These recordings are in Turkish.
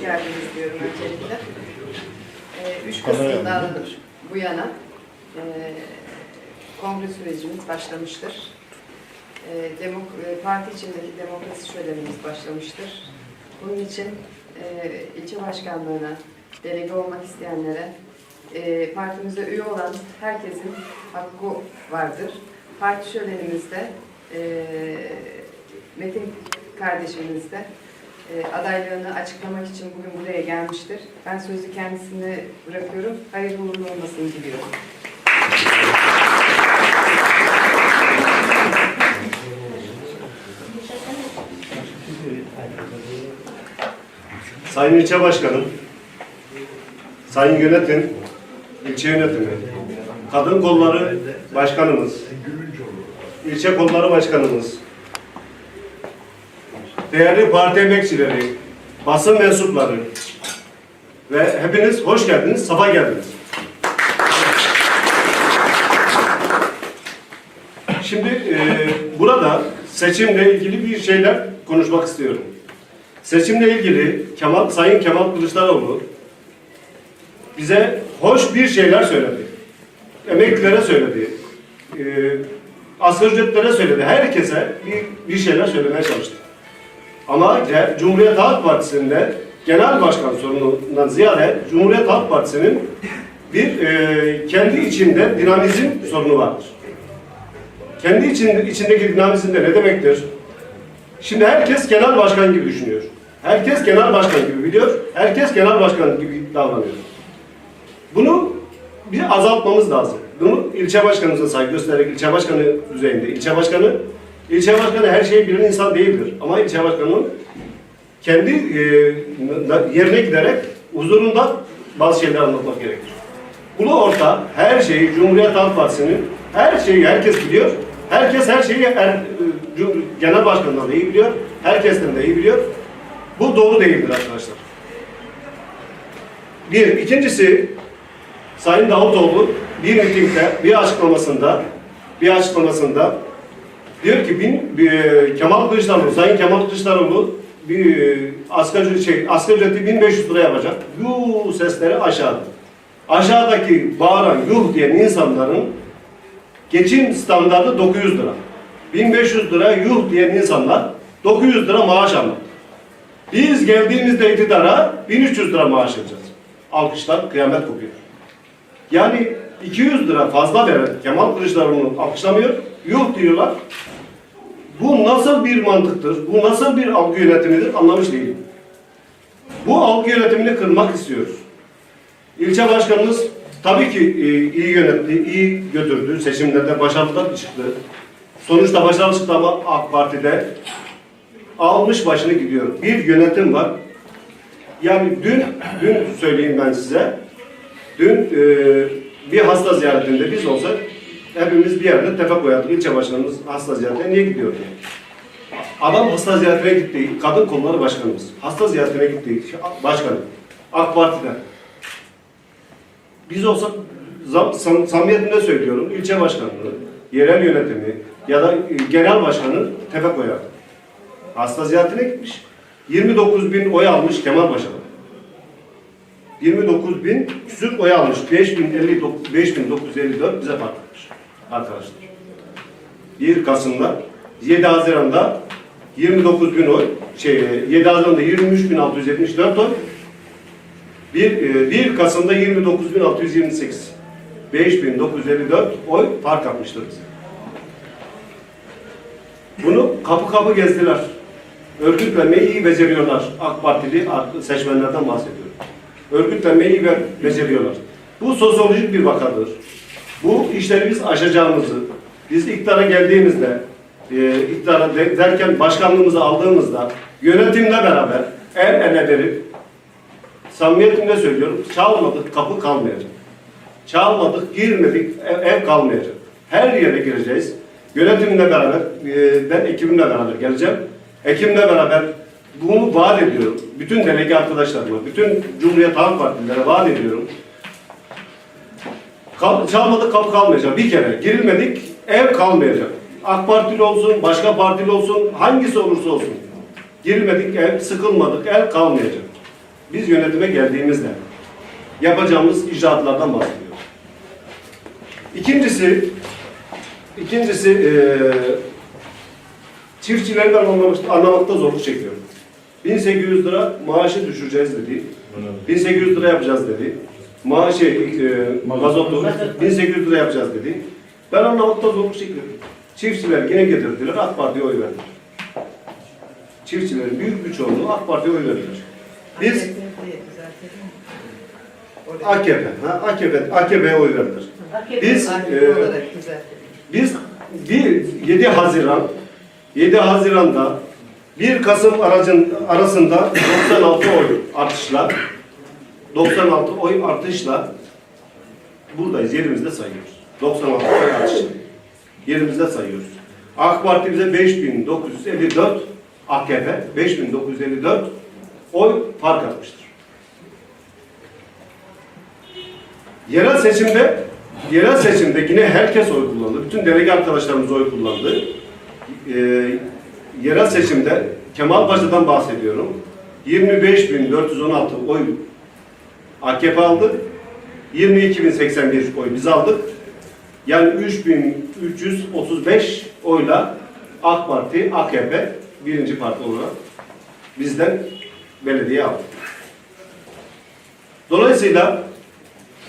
hoş geldiniz diyorum öncelikle. Ee, Üç Kasım'dan bu yana e, kongre sürecimiz başlamıştır. E, demok- e, parti içindeki demokrasi şölenimiz başlamıştır. Bunun için e, ilçe başkanlığına, delege olmak isteyenlere, e, partimize üye olan herkesin hakkı vardır. Parti şölenimizde e, Metin kardeşimiz de e, adaylığını açıklamak için bugün buraya gelmiştir. Ben sözü kendisine bırakıyorum. Hayırlı uğurlu olmasını diliyorum. Sayın İlçe Başkanım, Sayın Yönetim, İlçe Yönetimi, Kadın Kolları Başkanımız, İlçe Kolları Başkanımız, değerli parti emekçileri, basın mensupları ve hepiniz hoş geldiniz, sabah geldiniz. Şimdi e, burada seçimle ilgili bir şeyler konuşmak istiyorum. Seçimle ilgili Kemal, Sayın Kemal Kılıçdaroğlu bize hoş bir şeyler söyledi. Emeklilere söyledi. E, asgari ücretlere söyledi. Herkese bir, bir şeyler söylemeye çalıştı. Ama Cumhuriyet Halk Partisi'nde genel başkan sorunundan ziyade Cumhuriyet Halk Partisi'nin bir e, kendi içinde dinamizm sorunu vardır. Kendi içinde, içindeki dinamizm de ne demektir? Şimdi herkes genel başkan gibi düşünüyor. Herkes genel başkan gibi biliyor. Herkes genel başkan gibi davranıyor. Bunu bir azaltmamız lazım. Bunu ilçe başkanımıza saygı göstererek ilçe başkanı düzeyinde. ilçe başkanı, ilçe başkanı her şeyi bilen insan değildir. Ama ilçe başkanının kendi e, yerine giderek huzurunda bazı şeyler anlatmak gerekir. Ulu orta her şeyi Cumhuriyet Halk Partisi'nin her şeyi herkes biliyor. Herkes her şeyi er, e, genel başkanından da iyi biliyor. Herkesten de iyi biliyor. Bu doğru değildir arkadaşlar. Bir. ikincisi Sayın Davutoğlu bir mitingde, bir açıklamasında bir açıklamasında diyor ki bin, e, Kemal Kılıçdaroğlu, Sayın Kemal Kılıçdaroğlu bir e, asgari, şey, asgari ücreti 1500 lira yapacak. Yuh sesleri aşağıda. Aşağıdaki bağıran yuh diyen insanların geçim standartı 900 lira. 1500 lira yuh diyen insanlar 900 lira maaş almak. Biz geldiğimizde iktidara 1300 lira maaş alacağız. Alkışlar kıyamet kopuyor. Yani 200 lira fazla veren Kemal Kılıçdaroğlu'nu alkışlamıyor, yuh diyorlar. Bu nasıl bir mantıktır, bu nasıl bir algı yönetimidir anlamış değilim. Bu algı yönetimini kırmak istiyoruz. İlçe başkanımız tabii ki e, iyi yönetti, iyi götürdü. Seçimlerde başarılı çıktı. Sonuçta başarılı çıktı ama AK Parti'de almış başını gidiyor. Bir yönetim var. Yani dün, dün söyleyeyim ben size. Dün e, bir hasta ziyaretinde biz olsak hepimiz bir yerde tepe koyardık. İlçe başkanımız hasta ziyaretine niye gidiyor. Adam hasta ziyaretine gitti. Kadın kolları başkanımız. Hasta ziyaretine gitti. Başkanı. AK Parti'den. Biz olsak sam, samimiyetimle söylüyorum. ilçe başkanlığı, yerel yönetimi ya da e, genel başkanı tepe koyardı. Hasta ziyaretine gitmiş. 29 bin oy almış Kemal Paşa'da. 29 bin küsür oy almış. 5059 5954 bize patlamış arkadaşlar. 1 Kasım'da 7 Haziran'da 29 bin oy şey 7 Haziran'da 23.674 oy 1, 1 Kasım'da 29.628 5954 oy fark atmıştır bize. Bunu kapı kapı gezdiler. Örgütlenmeyi iyi beceriyorlar. AK Partili seçmenlerden bahsediyorum. Örgütlenmeyi iyi be- beceriyorlar. Bu sosyolojik bir vakadır. Bu işleri biz aşacağımızı, biz iktidara geldiğimizde, e, iktidara de- derken başkanlığımızı aldığımızda yönetimle beraber el ele verip samimiyetimle söylüyorum, çalmadık kapı kalmayacak. Çalmadık, girmedik, ev, ev kalmayacak. Her yere gireceğiz. Yönetimle beraber, e, ben ekibimle beraber geleceğim. Ekibimle beraber bunu vaat ediyorum. Bütün delege arkadaşlarıma, bütün Cumhuriyet Halk Partililere vaat ediyorum. Kal, çalmadık kapı kalmayacak. Bir kere girilmedik, ev kalmayacak. AK Partili olsun, başka partili olsun, hangisi olursa olsun. Girilmedik, ev sıkılmadık, ev kalmayacak. biz yönetime geldiğimizde yapacağımız icraatlardan bahsediyor. İkincisi, ikincisi eee çiftçileri ben anlamış- anlamakta zorluk çekiyorum. 1800 lira maaşı düşüreceğiz dedi. 1800 lira yapacağız dedi. Maaşı, e, mazotu 1800 lira yapacağız dedi. Ben anlamakta zorluk çekiyorum. Çiftçiler yine getirdiler, AK Parti'ye oy verdiler. Çiftçilerin büyük bir çoğunluğu AK Parti'ye oy verdiler. Biz AKP, ha, AKP, AKP'ye oy verdiler. Biz, e. Biz bir 7 Haziran 7 Haziran'da 1 Kasım aracın arasında 96 oy artışla 96 oy artışla buradayız yerimizde sayıyoruz. 96 oy artışla yerimizde sayıyoruz. AK Parti bize 5954 AKP 5954 oy fark atmıştır. Yerel seçimde yerel seçimde yine herkes oy kullandı. Bütün delege arkadaşlarımız oy kullandı. Ee, yerel seçimde Kemal Paşa'dan bahsediyorum. 25.416 oy AKP aldı. 22.081 oy biz aldık. Yani 3.335 oyla AK Parti, AKP birinci parti olarak bizden belediye aldı. Dolayısıyla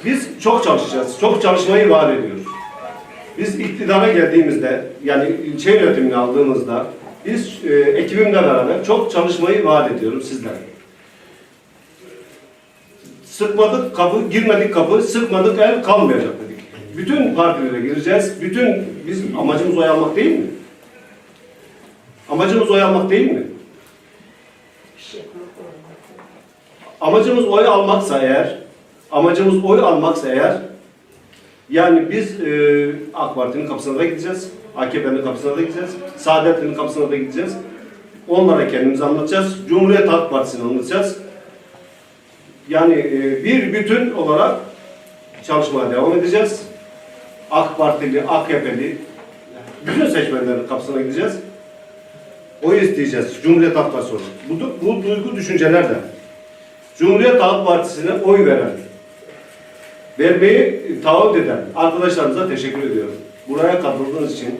biz çok çalışacağız. Çok çalışmayı vaat ediyoruz. Biz iktidara geldiğimizde, yani ilçe yönetimini aldığımızda, biz e, ekibimle beraber çok çalışmayı vaat ediyorum sizlere. Sıkmadık kapı, girmedik kapı, sıkmadık el kalmayacak dedik. Bütün partilere gireceğiz. Bütün, biz amacımız oy almak değil mi? Amacımız oy almak değil mi? Amacımız oy almaksa eğer, amacımız oy almaksa eğer, yani biz e, AK Parti'nin kapısına da gideceğiz, AKP'nin kapısına da gideceğiz, Saadet'in kapısına da gideceğiz. Onlara kendimizi anlatacağız, Cumhuriyet Halk Partisi'ni anlatacağız. Yani e, bir bütün olarak çalışmaya devam edeceğiz. AK Partili, AKP'li, bütün seçmenlerin kapısına gideceğiz. Oy isteyeceğiz Cumhuriyet Halk Partisi olarak. Bu, bu duygu düşünceler de Cumhuriyet Halk Partisi'ne oy veren, vermeyi taahhüt eden arkadaşlarımıza teşekkür ediyorum. Buraya katıldığınız için.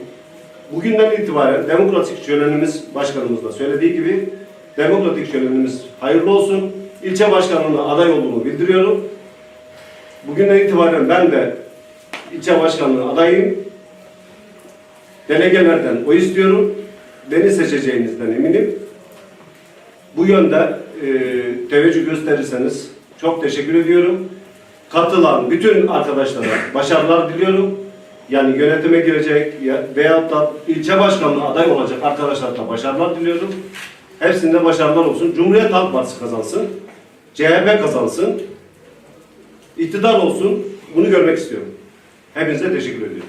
Bugünden itibaren demokratik şölenimiz başkanımız da söylediği gibi demokratik şölenimiz hayırlı olsun. İlçe başkanlığına aday olduğumu bildiriyorum. Bugünden itibaren ben de ilçe başkanlığı adayım. Delegelerden oy istiyorum. Beni seçeceğinizden eminim. Bu yönde e, teveccüh gösterirseniz çok teşekkür ediyorum. Katılan bütün arkadaşlara başarılar diliyorum. Yani yönetime girecek ya- veyahut da ilçe başkanlığı aday olacak arkadaşlara da başarılar diliyorum. Hepsinde başarılar olsun. Cumhuriyet Halk Partisi kazansın. CHP kazansın. iktidar olsun. Bunu görmek istiyorum. Hepinize teşekkür ediyorum.